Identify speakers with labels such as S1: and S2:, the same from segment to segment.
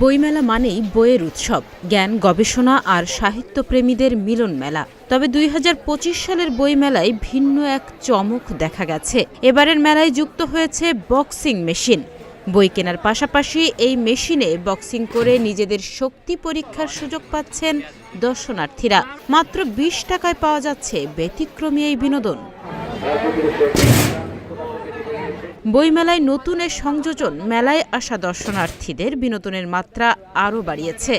S1: বইমেলা মানেই বইয়ের উৎসব, জ্ঞান, গবেষণা আর সাহিত্যপ্রেমীদের মিলন মেলা। তবে দুই হাজার পঁচিশ সালের বইমেলায় ভিন্ন এক চমক দেখা গেছে। এবারের মেলায় যুক্ত হয়েছে বক্সিং মেশিন। বই কেনার পাশাপাশি এই মেশিনে বক্সিং করে নিজেদের শক্তি পরীক্ষার সুযোগ পাচ্ছেন দর্শনার্থীরা। মাত্র বিশ টাকায় পাওয়া যাচ্ছে ব্যতিক্রমী এই বিনোদন। বইমেলায় নতুন এ সংযোজন, মেলায় আসা দর্শনার্থীদের বিনোদনের মাত্রা আরও বাড়িয়েছে।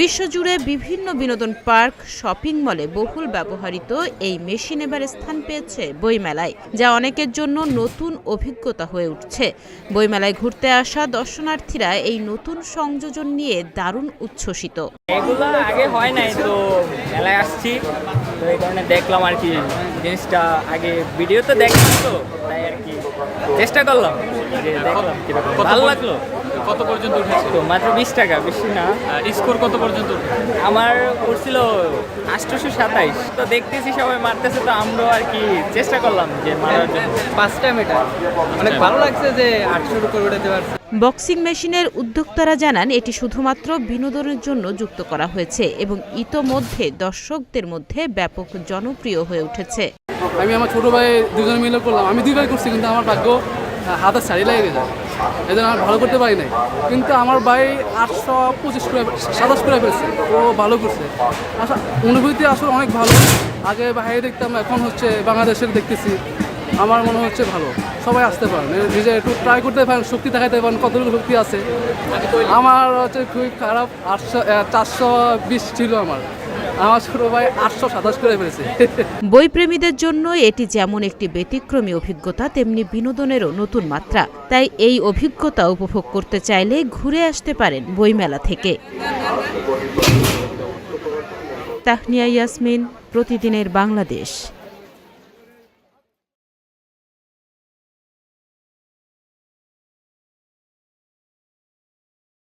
S1: বিশ্বজুড়ে বিভিন্ন বিনোদন পার্ক, শপিং মলে বহুল ব্যবহৃত এই মেশিন এবার স্থান পেয়েছে বইমেলায়, যা অনেকের জন্য নতুন অভিজ্ঞতা হয়ে উঠছে। বইমেলায় ঘুরতে আসা দর্শনার্থীরা এই নতুন সংযোজন নিয়ে দারুণ উচ্ছ্বসিত।
S2: এগুলো আগে হয় নাই তো। মেলায় আসছি। তো এই কারণে দেখলাম আর কি জিনিসটা আগে ভিডিও তো দেখলাম তো তাই আর কি চেষ্টা করলাম। যে দেখলাম ভালো লাগল?
S3: কত পর্যন্ত উঠেছে?
S2: তো মাত্র বিশ টাকা বেশি না।
S3: স্কোর কত পর্যন্ত উঠেছে?
S2: আমার সাতাইশ। তো দেখতেছি সবাই মারতেছে তো আমরাও আর কি চেষ্টা করলাম যে মারার জন্য।
S4: পাঁচটা মিটার অনেক ভালো লাগছে যে আটশোর উপর উঠাতে পারছি।
S1: বক্সিং মেশিনের উদ্যোক্তারা জানান এটি শুধুমাত্র বিনোদনের জন্য যুক্ত করা হয়েছে এবং ইতোমধ্যে দর্শকদের মধ্যে ব্যাপক জনপ্রিয় হয়ে উঠেছে।
S5: আমি আমার ছোট ভাই দুজন মিলে করলাম। আমি দুই ভাই করছি কিন্তু আমার ভাগ্য হাতের শাড়ি লেগে যায় এই জন্য আমার ভালো করতে পারি নাই। কিন্তু আমার ভাই আটশো পঁচিশ করে, সাতাশ করে ফেলছে। ও ভালো করছে। আচ্ছা অনুভূতি আসলে অনেক ভালো। আগে বাইরে দেখতাম, এখন হচ্ছে বাংলাদেশের দেখতেছি। আমার মনে হচ্ছে ভালো। সবাই আসতে পারেন নিজে একটু ট্রাই করতে পারেন, শক্তি দেখাতে পারেন, কতটুকু শক্তি আছে। আমার হচ্ছে খুবই খারাপ, আটশো চারশো বিশ ছিল আমার। আমার প্রেমীদের
S1: বইপ্রেমীদের জন্য এটি যেমন একটি ব্যতিক্রমী অভিজ্ঞতা, তেমনি বিনোদনেরও নতুন মাত্রা। তাই এই অভিজ্ঞতা উপভোগ করতে চাইলে ঘুরে আসতে পারেন বইমেলা থেকে। তাহনিয়া ইয়াসমিন, প্রতিদিনের বাংলাদেশ।